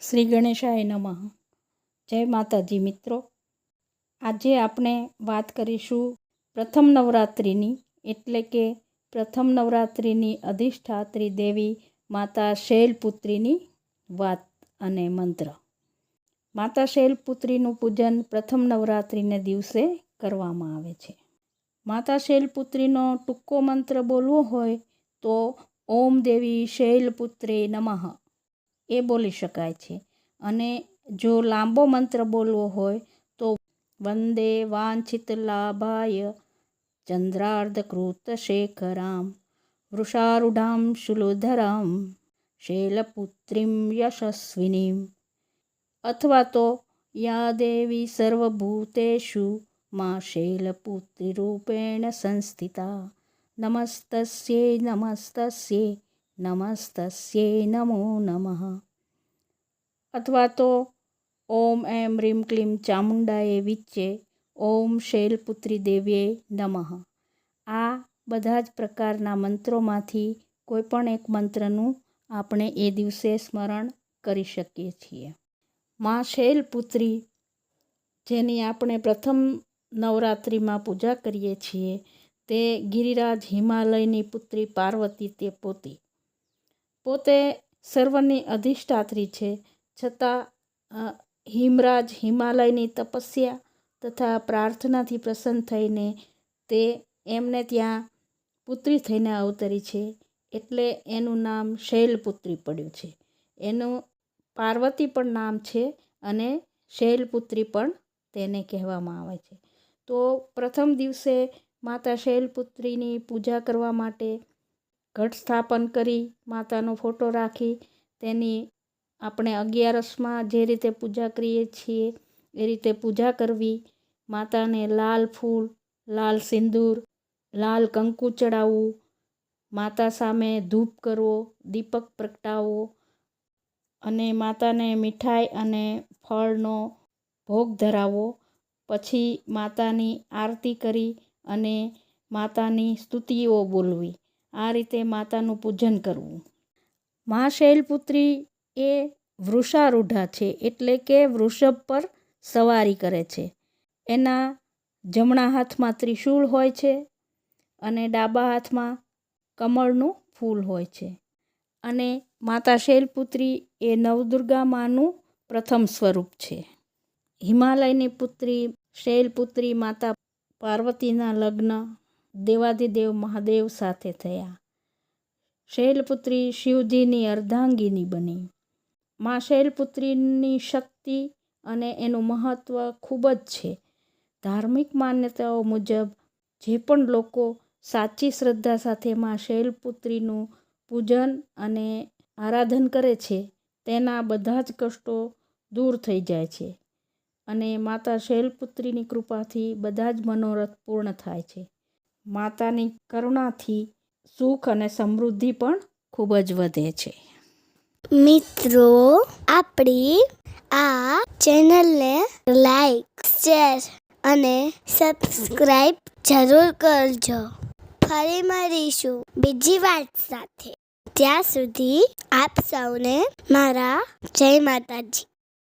શ્રી ગણેશાય નમઃ. જય માતાજી મિત્રો. આજે આપણે વાત કરીશું પ્રથમ નવરાત્રિની, એટલે કે પ્રથમ નવરાત્રિની અધિષ્ઠાત્રી દેવી માતા શૈલપુત્રીની વાત અને મંત્ર. માતા શૈલપુત્રીનું પૂજન પ્રથમ નવરાત્રિને દિવસે કરવામાં આવે છે. માતા શૈલપુત્રીનો ટૂંકો મંત્ર બોલવો હોય તો ઓમ દેવી શૈલપુત્રે નમઃ. એ બોલી શકાય છે. અને જો લાંબો મંત્ર બોલવો હોય તો વંદે વાંછિત લાભાય ચંદ્રાર્ધકૃત શેખરામ, વૃષારૂઢામ શુલોધરામ શૈલપુત્રીમ યશસ્વિનીમ. અથવા તો યા દેવી સર્વભૂતેષુ મા શૈલપુત્રી રૂપેણ સંસ્થિતા, નમસ્તસ્યે નમસ્તસ્યે નમસ્તસ્યે નમો નમઃ. અથવા તો ઓમ એમ રીમ ક્લીમ ચામુંડાએ વિચ્ચે ઓમ શૈલપુત્રી દેવીએ નમઃ. આ બધા જ પ્રકારના મંત્રોમાંથી કોઈપણ એક મંત્રનું આપણે એ દિવસે સ્મરણ કરી શકીએ છીએ. માં શૈલપુત્રી, જેની આપણે પ્રથમ નવરાત્રિમાં પૂજા કરીએ છીએ, તે ગિરિરાજ હિમાલયની પુત્રી પાર્વતી તે પોતે. પોતે સર્વની અધિષ્ઠાત્રી છે છતાં હિમરાજ હિમાલયની તપસ્યા તથા પ્રાર્થનાથી પ્રસન્ન થઈને તે એમને ત્યાં પુત્રી થઈને અવતરી છે. એટલે એનું નામ શૈલપુત્રી પડ્યું છે. એનું પાર્વતી પણ નામ છે અને શૈલપુત્રી પણ તેને કહેવામાં આવે છે. તો પ્રથમ દિવસે માતા શૈલપુત્રીની પૂજા કરવા માટે ઘટ સ્થાપન કરી, માતાનો ફોટો રાખી, તેની આપણે અગિયારસમાં જે રીતે પૂજા કરીએ છીએ, એ રીતે પૂજા કરવી. માતાને લાલ ફૂલ, લાલ સિંદૂર, લાલ કંકુ ચડાવવું. માતા સામે ધૂપ કરવો, દીપક પ્રગટાવવો. અને માતાને મીઠાઈ અને ફળનો ભોગ ધરાવવો. પછી માતાની આરતી કરી અને માતાની સ્તુતિઓ બોલવી. આ રીતે માતાનું પૂજન કરવું. મા શૈલપુત્રી એ વૃષારૂઢા છે એટલે કે વૃષભ પર સવારી કરે છે. એના જમણા હાથમાં ત્રિશૂળ હોય છે અને ડાબા હાથમાં કમળનું ફૂલ હોય છે. અને માતા શૈલપુત્રી એ નવદુર્ગા માનું પ્રથમ સ્વરૂપ છે. હિમાલયની પુત્રી શૈલપુત્રી માતા પાર્વતીના લગ્ન દેવાધિદેવ મહાદેવ સાથે થયા. શૈલપુત્રી શિવજીની અર્ધાંગીની બની. મા શૈલપુત્રીની શક્તિ અને એનું મહત્ત્વ ખૂબ જ છે. ધાર્મિક માન્યતાઓ મુજબ, જે પણ લોકો સાચી શ્રદ્ધા સાથે મા શૈલપુત્રીનું પૂજન અને આરાધન કરે છે, તેના બધા જ કષ્ટો દૂર થઈ જાય છે અને માતા શૈલપુત્રીની કૃપાથી બધા જ મનોરથ પૂર્ણ થાય છે. માતાની કરુણાથી સુખ અને સમૃદ્ધિ પણ ખૂબ જ વધે છે. મિત્રો, આપણી આ ચેનલને લાઈક, શેર અને સબસ્ક્રાઈબ જરૂર કરજો. ફરી મળીશું બીજી વાત સાથે. ત્યાં સુધી આપ સૌને મારા જય માતાજી.